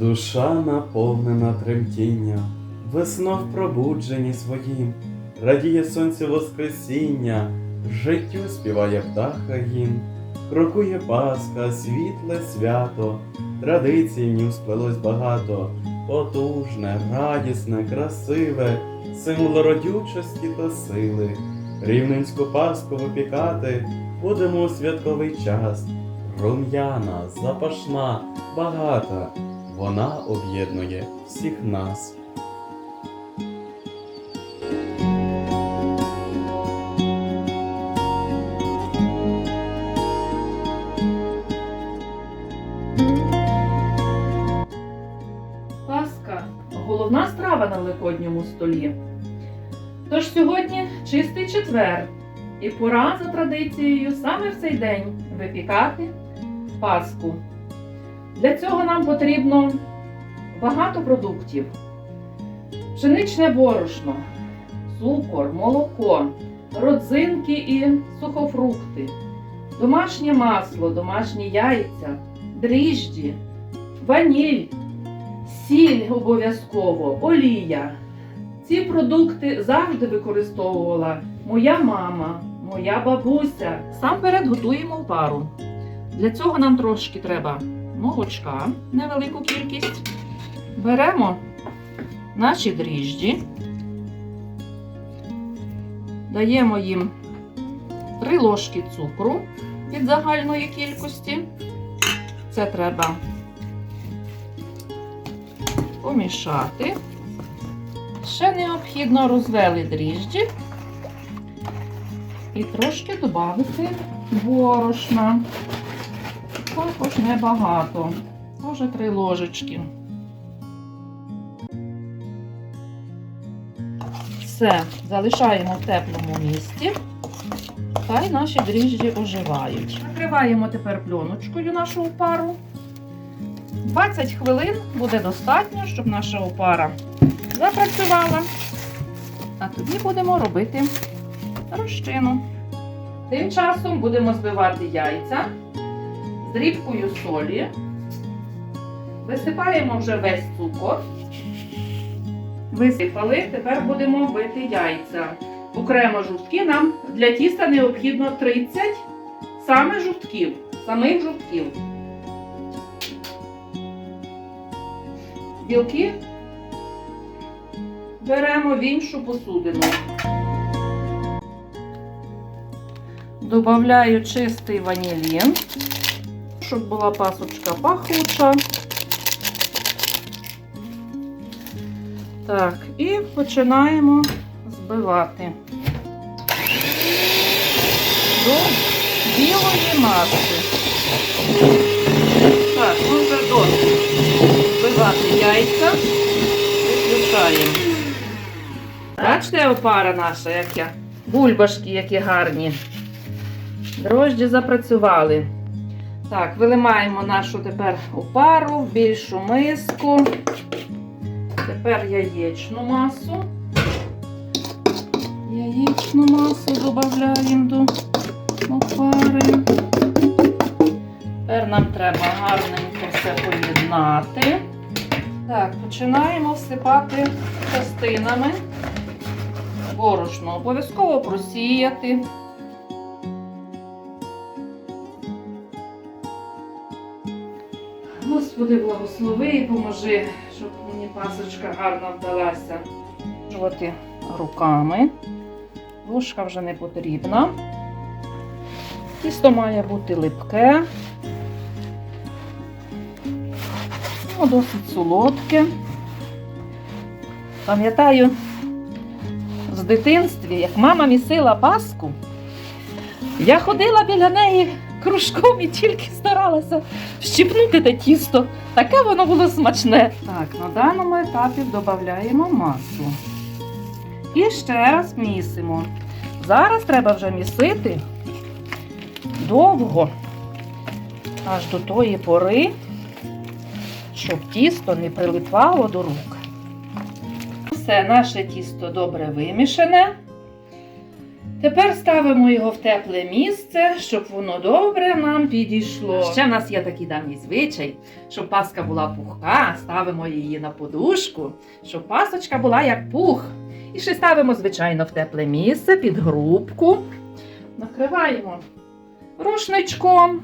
Душа наповнена тремтіння, весна в пробудженні своїм, радіє сонце Воскресіння, життю співає птаха гімн, крокує Пасха, світле свято, традицій нім сплелось багато, потужне, радісне, красиве, символ родючості та сили. Рівненську Пасху випікати будемо у святковий час. Рум'яна, запашна, багата, вона об'єднує всіх нас. Паска головна страва на великодньому столі. Тож сьогодні чистий четвер, і пора за традицією саме в цей день випікати паску. Для цього нам потрібно багато продуктів: пшеничне борошно, цукор, молоко, родзинки і сухофрукти, домашнє масло, домашні яйця, дріжджі, ваніль, сіль обов'язково, олія. Ці продукти завжди використовувала моя мама, моя бабуся. Сам перед готуємо пару. Для цього нам трошки треба молочка, невелику кількість. Беремо наші дріжджі, даємо їм 3 ложки цукру від загальної кількості. Це треба помішати. Ще необхідно розвели дріжджі і трошки додати борошна. Також небагато. Може три ложечки. Все, залишаємо в теплому місці. Хай наші дріжджі оживають. Накриваємо тепер пленочкою нашу опару. 20 хвилин буде достатньо, щоб наша опара запрацювала. А тоді будемо робити розчину. Тим часом будемо збивати яйця дрібкою солі. Висипаємо вже весь цукор. Висипали, тепер будемо бити яйця. Окремо жовтки нам для тіста необхідно 30 саме жовтків, самих жовтків. Білки беремо в іншу посудину. Добавляю чистий ванілін, щоб була пасочка пахуча. Так, і починаємо збивати до білої маси. Так, вже досить збивати яйця. Виключаємо. Бачите, опара наша, яка? Бульбашки, які гарні. Дрожджі запрацювали. Так, вилимаємо нашу тепер опару в більшу миску. Тепер яєчну масу. Яєчну масу додаємо до опари. Тепер нам треба гарненько все поєднати. Так, починаємо всипати частинами. Борошно обов'язково просіяти. Господи, благослови і поможи, щоб мені пасочка гарно вдалася. Жувати руками. Ложка вже не потрібна. Тісто має бути липке. Ну, досить солодке. Пам'ятаю з дитинстві, як мама місила паску, я ходила біля неї кружком і тільки старалася щіпнути те тісто. Таке воно було смачне. Так, на даному етапі додаємо масу. І ще раз місимо. Зараз треба вже місити довго, аж до тої пори, щоб тісто не прилипало до рук. Все, наше тісто добре вимішане. Тепер ставимо його в тепле місце, щоб воно добре нам підійшло. Ще в нас є такий давній звичай, щоб паска була пухка, ставимо її на подушку, щоб пасочка була як пух. І ще ставимо, звичайно, в тепле місце під грубку. Накриваємо рушничком.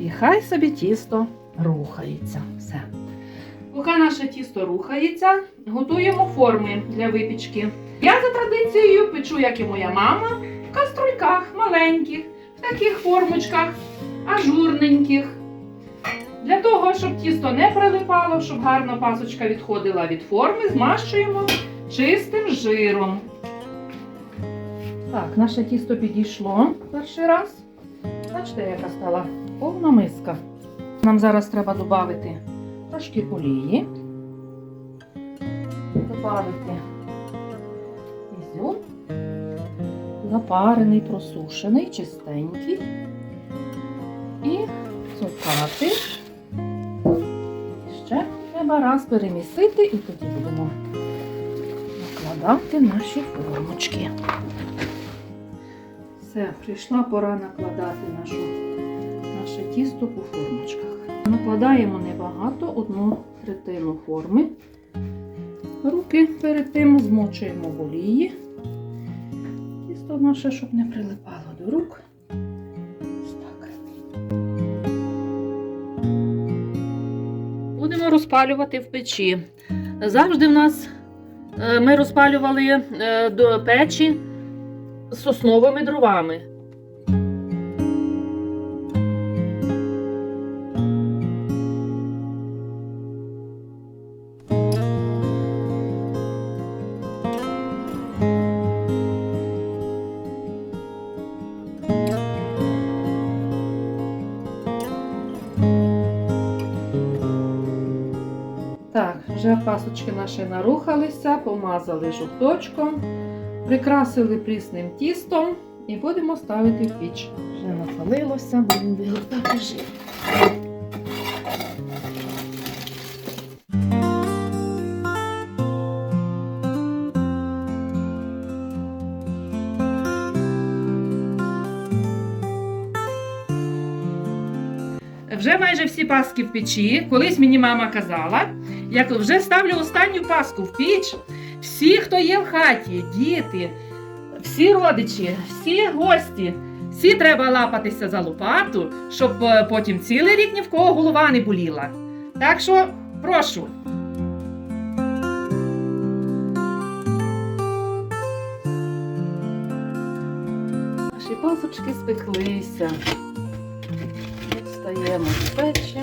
І хай собі тісто рухається. Все. Поки наше тісто рухається, готуємо форми для випічки. Я за традицією печу, як і моя мама, в каструльках маленьких, в таких формочках, ажурненьких. Для того, щоб тісто не прилипало, щоб гарно пасочка відходила від форми, змащуємо чистим жиром. Так, наше тісто підійшло перший раз. Бачите, яка стала повна миска. Нам зараз треба додати трошки олії, додати запарений, просушений, чистенький. І цукати. Ще треба раз перемісити і тоді будемо накладати наші формочки. Все, прийшла пора накладати нашу, наше тісто по формочках. Накладаємо небагато, одну третину форми. Руки перед тим змочуємо в олії. Тісто наше, щоб не прилипало до рук. Ось так. Будемо розпалювати в печі. Завжди в нас е, ми розпалювали е, до печі сосновими дровами. Вже пасочки наші нарухалися, помазали жовточком, прикрасили прісним тістом і будемо ставити в піч. Вже напалилося, будемо вигортати жир. Вже майже всі паски в печі. Колись мені мама казала, як вже ставлю останню паску в піч, всі, хто є в хаті, діти, всі родичі, всі гості, всі треба лапатися за лопату, щоб е, потім цілий рік ні в кого голова не боліла. Так що прошу. Наші пасочки спеклися. Встаємо з печі.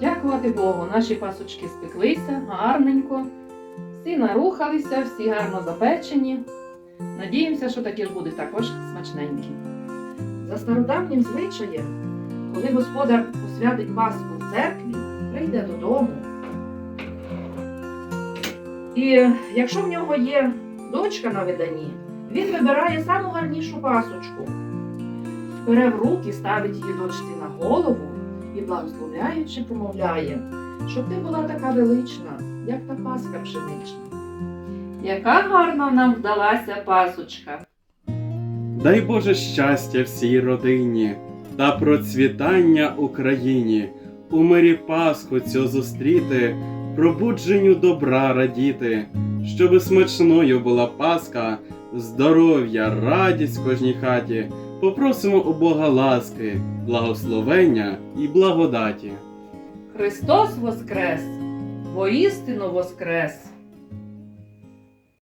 Дякувати Богу, наші пасочки спеклися гарненько, всі нарухалися, всі гарно запечені. Надіємося, що такі ж будуть також смачненькі. За стародавнім звичаєм, коли господар посвятить Пасху в церкві, прийде додому. І якщо в нього є дочка на виданні, він вибирає саму гарнішу пасочку, бере в руки, ставить її дочці на голову і, благословляючи, помовляє, щоб ти була така велична, як та паска пшенична. Яка гарна нам вдалася пасочка. Дай Боже щастя всій родині та процвітання Україні, у мирі Пасху цю зустріти, пробудженню добра радіти, щоби смачною була Пасха, здоров'я, радість кожній хаті. Попросимо у Бога ласки, благословення і благодаті. Христос воскрес! Воістину воскрес!